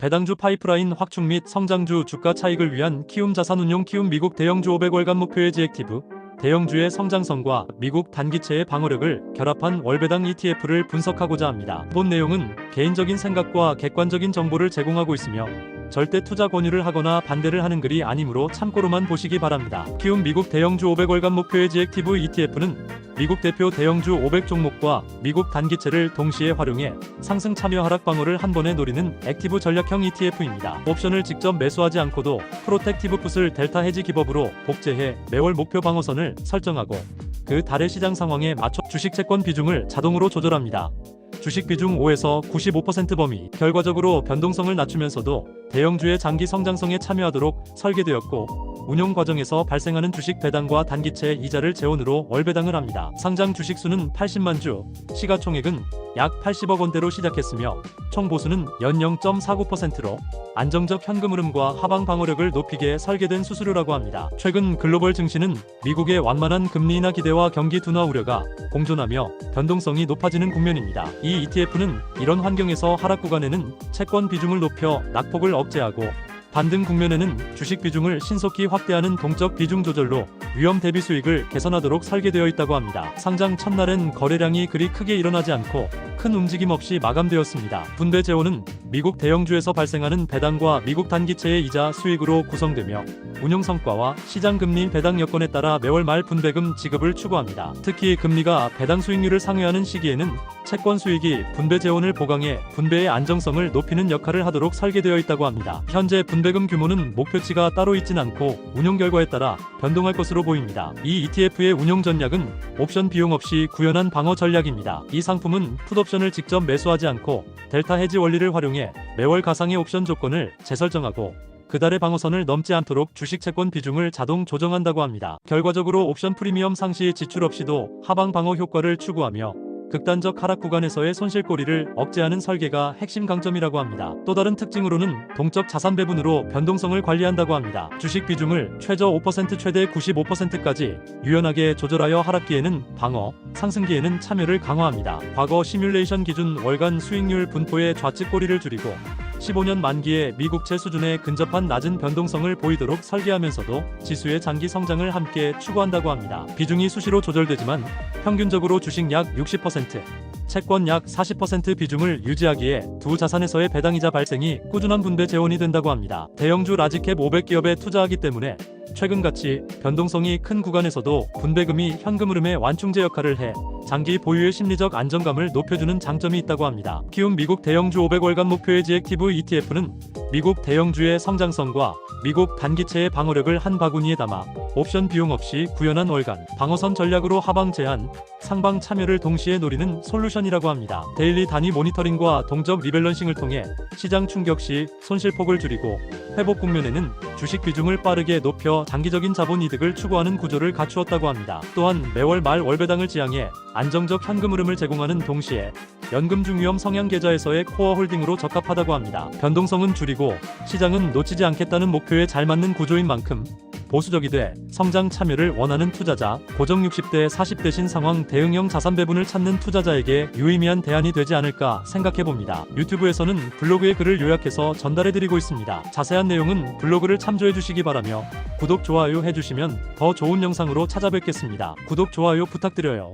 배당주 파이프라인 확충 및 성장주 주가 차익을 위한 키움 자산운용 키움 미국 대형주 500월간 목표의 지 액티브 대형주의 성장성과 미국 단기채의 방어력을 결합한 월배당 ETF를 분석하고자 합니다. 본 내용은 개인적인 생각과 객관적인 정보를 제공하고 있으며 절대 투자 권유를 하거나 반대를 하는 글이 아니므로 참고로만 보시기 바랍니다. 키움 미국 대형주 500월간 목표의 지 액티브 ETF는 미국 대표 대형주 500 종목과 미국 단기채를 동시에 활용해 상승 참여 하락 방어를 한 번에 노리는 액티브 전략형 ETF입니다. 옵션을 직접 매수하지 않고도 프로텍티브 풋을 델타 해지 기법으로 복제해 매월 목표 방어선을 설정하고 그 달의 시장 상황에 맞춰 주식 채권 비중을 자동으로 조절합니다. 주식 비중 5에서 95% 범위, 결과적으로 변동성을 낮추면서도 대형주의 장기 성장성에 참여하도록 설계되었고 운용 과정에서 발생하는 주식 배당과 단기채 이자를 재원으로 월 배당을 합니다. 상장 주식 수는 80만 주, 시가총액은 약 80억 원대로 시작했으며 총 보수는 연 0.49%로 안정적 현금 흐름과 하방 방어력을 높이게 설계된 수수료라고 합니다. 최근 글로벌 증시는 미국의 완만한 금리 인하 기대와 경기 둔화 우려가 공존하며 변동성이 높아지는 국면입니다. 이 ETF는 이런 환경에서 하락 구간에는 채권 비중을 높여 낙폭을 억제하고 반등 국면에는 주식 비중을 신속히 확대하는 동적 비중 조절로 위험 대비 수익을 개선하도록 설계되어 있다고 합니다. 상장 첫날엔 거래량이 그리 크게 일어나지 않고 큰 움직임 없이 마감되었습니다. 분배 재원은 미국 대형주에서 발생하는 배당과 미국 단기채의 이자 수익으로 구성되며 운용 성과와 시장 금리 배당 여건에 따라 매월 말 분배금 지급을 추구합니다. 특히 금리가 배당 수익률을 상회하는 시기에는 채권 수익이 분배 재원을 보강해 분배의 안정성을 높이는 역할을 하도록 설계되어 있다고 합니다. 현재 분배금 규모는 목표치가 따로 있진 않고 운용 결과에 따라 변동할 것으로 보입니다. 이 ETF의 운용 전략은 옵션 비용 없이 구현한 방어 전략입니다. 이 상품은 풋옵션을 직접 매수하지 않고 델타 해지 원리를 활용해 매월 가상의 옵션 조건을 재설정하고 그 달의 방어선을 넘지 않도록 주식 채권 비중을 자동 조정한다고 합니다. 결과적으로 옵션 프리미엄 상시 지출 없이도 하방 방어 효과를 추구하며 극단적 하락 구간에서의 손실꼬리를 억제하는 설계가 핵심 강점이라고 합니다. 또 다른 특징으로는 동적 자산 배분으로 변동성을 관리한다고 합니다. 주식 비중을 최저 5% 최대 95%까지 유연하게 조절하여 하락기에는 방어, 상승기에는 참여를 강화합니다. 과거 시뮬레이션 기준 월간 수익률 분포의 좌측 꼬리를 줄이고 15년 만기에 미국채 수준에 근접한 낮은 변동성을 보이도록 설계하면서도 지수의 장기 성장을 함께 추구한다고 합니다. 비중이 수시로 조절되지만 평균적으로 주식 약 60%, 채권 약 40% 비중을 유지하기에 두 자산에서의 배당이자 발생이 꾸준한 분배 재원이 된다고 합니다. 대형주 라지캡 500 기업에 투자하기 때문에 최근같이 변동성이 큰 구간에서도 분배금이 현금 흐름의 완충제 역할을 해 장기 보유의 심리적 안정감을 높여주는 장점이 있다고 합니다. 키움 미국 대형주 500월간 목표의 지액티브 ETF는 미국 대형주의 성장성과 미국 단기채의 방어력을 한 바구니에 담아 옵션 비용 없이 구현한 월간 방어선 전략으로 하방 제한, 상방 참여를 동시에 노리는 솔루션이라고 합니다. 데일리 단위 모니터링과 동적 리밸런싱을 통해 시장 충격 시 손실폭을 줄이고 회복 국면에는 주식 비중을 빠르게 높여 장기적인 자본 이득을 추구하는 구조를 갖추었다고 합니다. 또한 매월 말 월배당을 지향해 안정적 현금 흐름을 제공하는 동시에 연금 중위험 성향 계좌에서의 코어 홀딩으로 적합하다고 합니다. 변동성은 줄이고 시장은 놓치지 않겠다는 목표에 잘 맞는 구조인 만큼 보수적이 돼 성장 참여를 원하는 투자자, 고정 60대 40대신 상황 대응형 자산 배분을 찾는 투자자에게 유의미한 대안이 되지 않을까 생각해 봅니다. 유튜브에서는 블로그의 글을 요약해서 전달해 드리고 있습니다. 자세한 내용은 블로그를 참조해 주시기 바라며 구독, 좋아요 해 주시면 더 좋은 영상으로 찾아뵙겠습니다. 구독, 좋아요 부탁드려요.